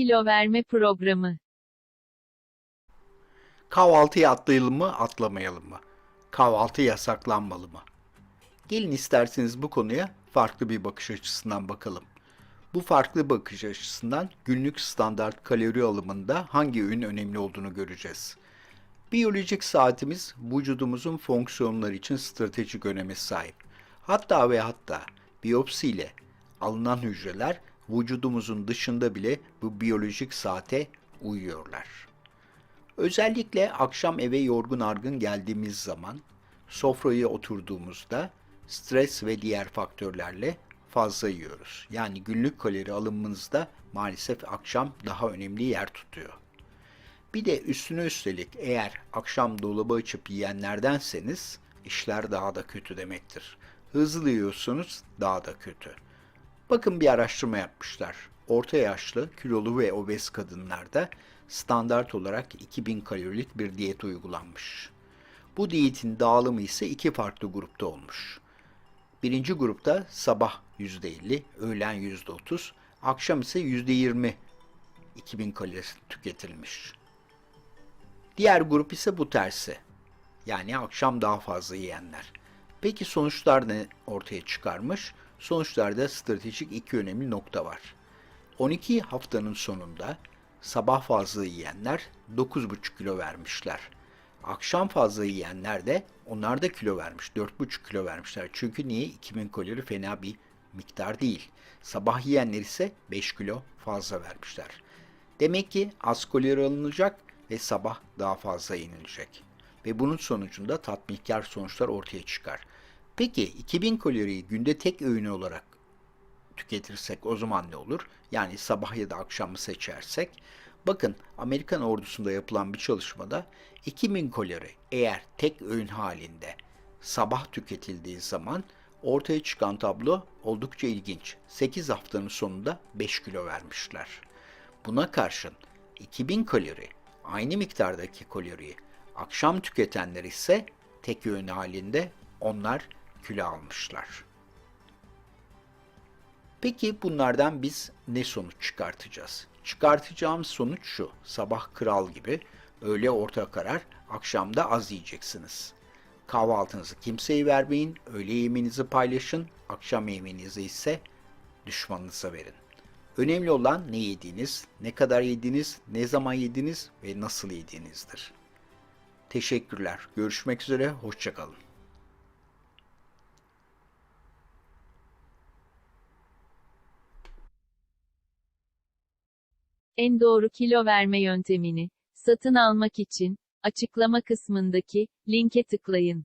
kilo verme programı. Kahvaltıya atlayalım mı, atlamayalım mı? Kahvaltı yasaklanmalı mı? Gelin isterseniz bu konuya farklı bir bakış açısından bakalım. Bu farklı bakış açısından günlük standart kalori alımında hangi öğün önemli olduğunu göreceğiz. Biyolojik saatimiz vücudumuzun fonksiyonları için stratejik öneme sahip. Hatta ve hatta biyopsiyle alınan hücreler vücudumuzun dışında bile bu biyolojik saate uyuyorlar. Özellikle akşam eve yorgun argın geldiğimiz zaman sofraya oturduğumuzda stres ve diğer faktörlerle fazla yiyoruz. Yani günlük kalori alımımızda maalesef akşam daha önemli yer tutuyor. Bir de üstüne üstelik eğer akşam dolabı açıp yiyenlerdenseniz işler daha da kötü demektir. Hızlı yiyorsunuz daha da kötü. Bakın bir araştırma yapmışlar. Orta yaşlı, kilolu ve obez kadınlarda standart olarak 2000 kalorilik bir diyet uygulanmış. Bu diyetin dağılımı ise iki farklı grupta olmuş. Birinci grupta sabah %50, öğlen %30, akşam ise %20 2000 kalori tüketilmiş. Diğer grup ise bu tersi. Yani akşam daha fazla yiyenler. Peki sonuçlar ne ortaya çıkarmış? Sonuçlarda stratejik iki önemli nokta var. 12 haftanın sonunda sabah fazla yiyenler 9,5 kilo vermişler. Akşam fazla yiyenler de onlar da kilo vermiş. 4,5 kilo vermişler. Çünkü niye? 2000 kalori fena bir miktar değil. Sabah yiyenler ise 5 kilo fazla vermişler. Demek ki az kalori alınacak ve sabah daha fazla yenilecek. Ve bunun sonucunda tatminkar sonuçlar ortaya çıkar. Peki 2000 kaloriyi günde tek öğün olarak tüketirsek o zaman ne olur? Yani sabah ya da akşamı seçersek. Bakın Amerikan ordusunda yapılan bir çalışmada 2000 kalori eğer tek öğün halinde sabah tüketildiği zaman ortaya çıkan tablo oldukça ilginç. 8 haftanın sonunda 5 kilo vermişler. Buna karşın 2000 kalori aynı miktardaki kaloriyi akşam tüketenler ise tek öğün halinde onlar kilo almışlar. Peki bunlardan biz ne sonuç çıkartacağız? Çıkartacağımız sonuç şu. Sabah kral gibi, öğle orta karar, akşamda az yiyeceksiniz. Kahvaltınızı kimseye vermeyin, öğle yemeğinizi paylaşın, akşam yemeğinizi ise düşmanınıza verin. Önemli olan ne yediğiniz, ne kadar yediğiniz, ne zaman yediğiniz ve nasıl yediğinizdir. Teşekkürler. Görüşmek üzere. Hoşçakalın. En doğru kilo verme yöntemini satın almak için açıklama kısmındaki linke tıklayın.